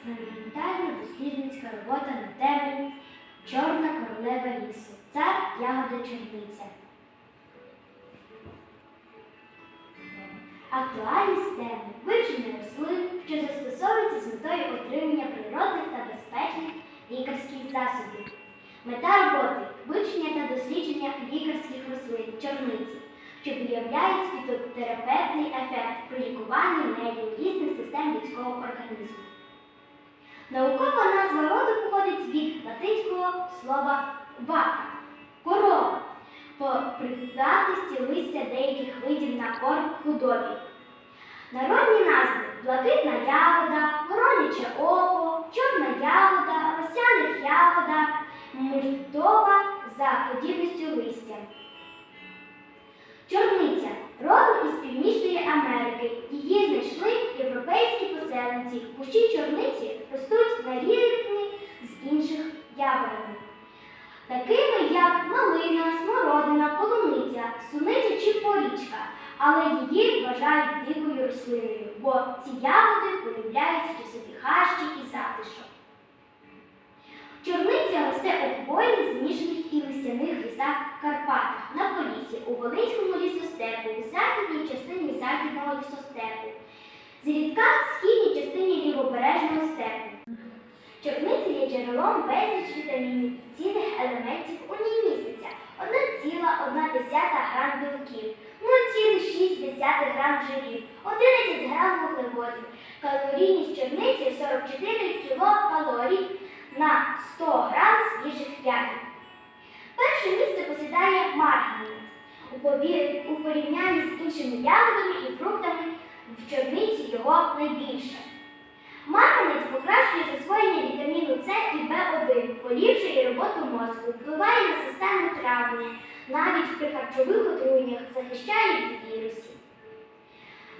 експериментальна дослідницька робота на тему Чорна королева лісу. Цар ягода чорниця. Актуальність теми вивчення рослин, що застосовуються з метою отримання природних та безпечних лікарських засобів. Мета роботи вивчення та дослідження лікарських рослин чорниці, що виявляють фітотерапевтний ефект при лікуванні нею різних систем людського організму. Наукова назва роду походить від латинського слова вака корова по придатності листя деяких видів на корм худобі. Народні назви блакитна ягода, короняче око, чорна ягода, росяних ягода, мультова за подібністю листя. Чорниця поселенці. Кущі чорниці ростуть на з інших ягодами, такими як малина, смородина, полуниця, суниця чи порічка, але її вважають дикою рослиною, бо ці ягоди полюбляють лісові хащі і затишок. Чорниця росте у хвойних, змішаних і листяних лісах в Карпатах, на Поліссі, у Волинському лісостепу, у західній частині західного лісостепу, зрідка в східній частині лівобережного степу. Чорниця є джерелом безліч вітамінів цінних елементів у ній міститься 1,1 грам білків, 0,6 грам жирів, 11 грам вуглеводів. Калорійність чорниці 44 кілокалорій на 100 грам свіжих ягід. Перше місце посідає марганець. У порівнянні з іншими ягодами і фруктами в чорниці його найбільше. Марганець покращує засвоєння вітаміну С і В1, поліпшує роботу мозку, впливає на систему навіть при харчових отруєннях захищає від вірусів.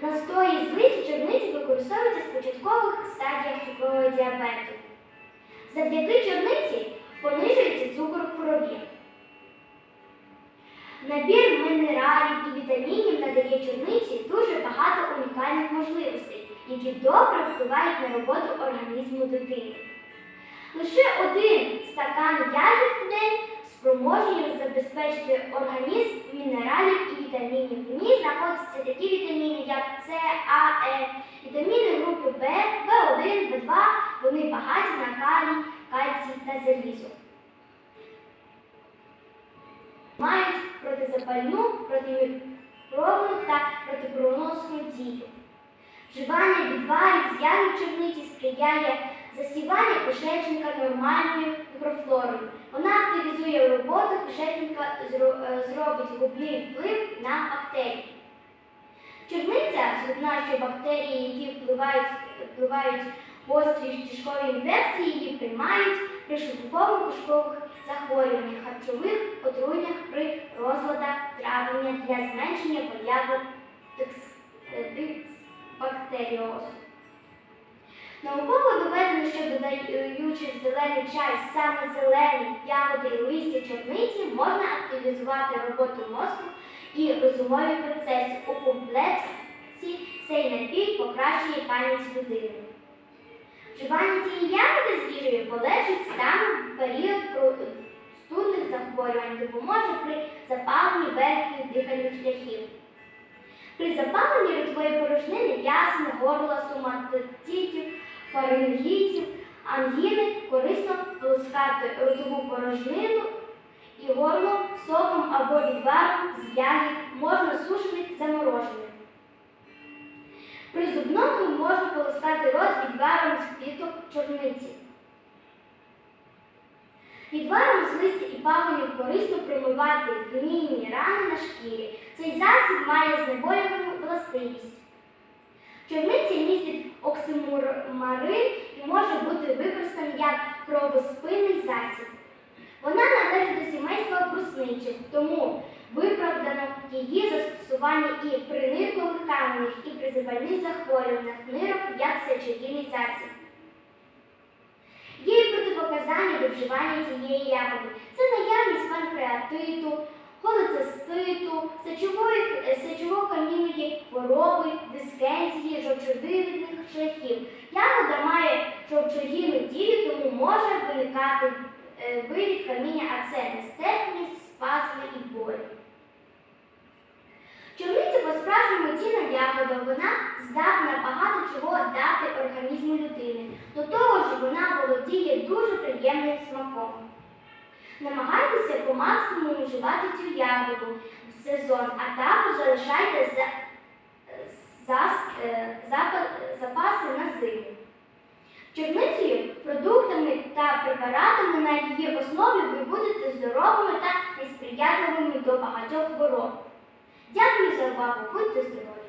Настої з листя чорниці використовуються в початкових стадіях цукрового діабету. Завдяки чорниці понижується цукор в крові. Набір минералів і вітамінів надає чорниці дуже багато унікальних можливостей, які добре впливають на роботу організму дитини. Лише один стакан ягід в день спроможний забезпечити організм мінералів і вітамінів. В ній знаходяться такі вітаміни, як С, А, Е, вітаміни групи В, В1, В2, вони багаті на калій, кальцій та залізо. Мають протизапальну, протимікробну та протипроносну дію. Вживання відварів з чорниці сприяє засіванню кишечника нормальною мікрофлорою. Вона активізує роботу кишечника, е, зробить губний вплив на бактерії. Чорниця згодна, що бактерії, які впливають, впливають гострі кишкові інфекції, її приймають при шлунково-кишкових захворюваннях, харчових отруєннях при розладах травлення для зменшення появи е, дисбактеріозу. Науково доведено, що додаючи в зелений чай саме зелені ягоди і листя чорниці, можна активізувати роботу мозку і розумові процеси. У комплексі цей напій покращує пам'ять людини. Вживання цієї ягоди з їжею полегшить стан в період простудних захворювань, допоможе при запаленні верхніх дихальних шляхів. При запаленні ротової порожнини ясен, горла, стоматитів, фарингітів, ангіни корисно полоскати ротову порожнину і горло соком або відваром з ягід, можна сушених заморожених. При зубному можна полоскати рот відваром з квіток чорниці. Відваром з листя і пагонів корисно промивати гнійні рани на шкірі. Цей засіб має знеболювану властивість. Оксимурмарин і може бути використаний як кровоспинний засіб. Вона належить до сімейства брусничих, тому виправдано її застосування і при ниркових і при запальних захворюваннях нирок як сечогінний засіб. Є і протипоказання до вживання цієї ягоди. Це наявність панкреатиту, холециститу, сечової, сечово-камінної хвороби, дискензії, жовчовидних шляхів. Ягода має жовчогінну дію, тому може виникати е, вивід каміння, а це нестерпність, спазми і болі. Чорниця по-справжньому цінна ягода, вона здатна багато чого дати організму людини. До того ж, вона володіє дуже приємним смаком. Намагайтеся по максимуму вживати цю ягоду в сезон, а також залишайте за, запаси на зиму. Чорницею, продуктами та препаратами на її основі ви будете здоровими та несприятливими до багатьох хвороб. Дякую за увагу, будьте здорові!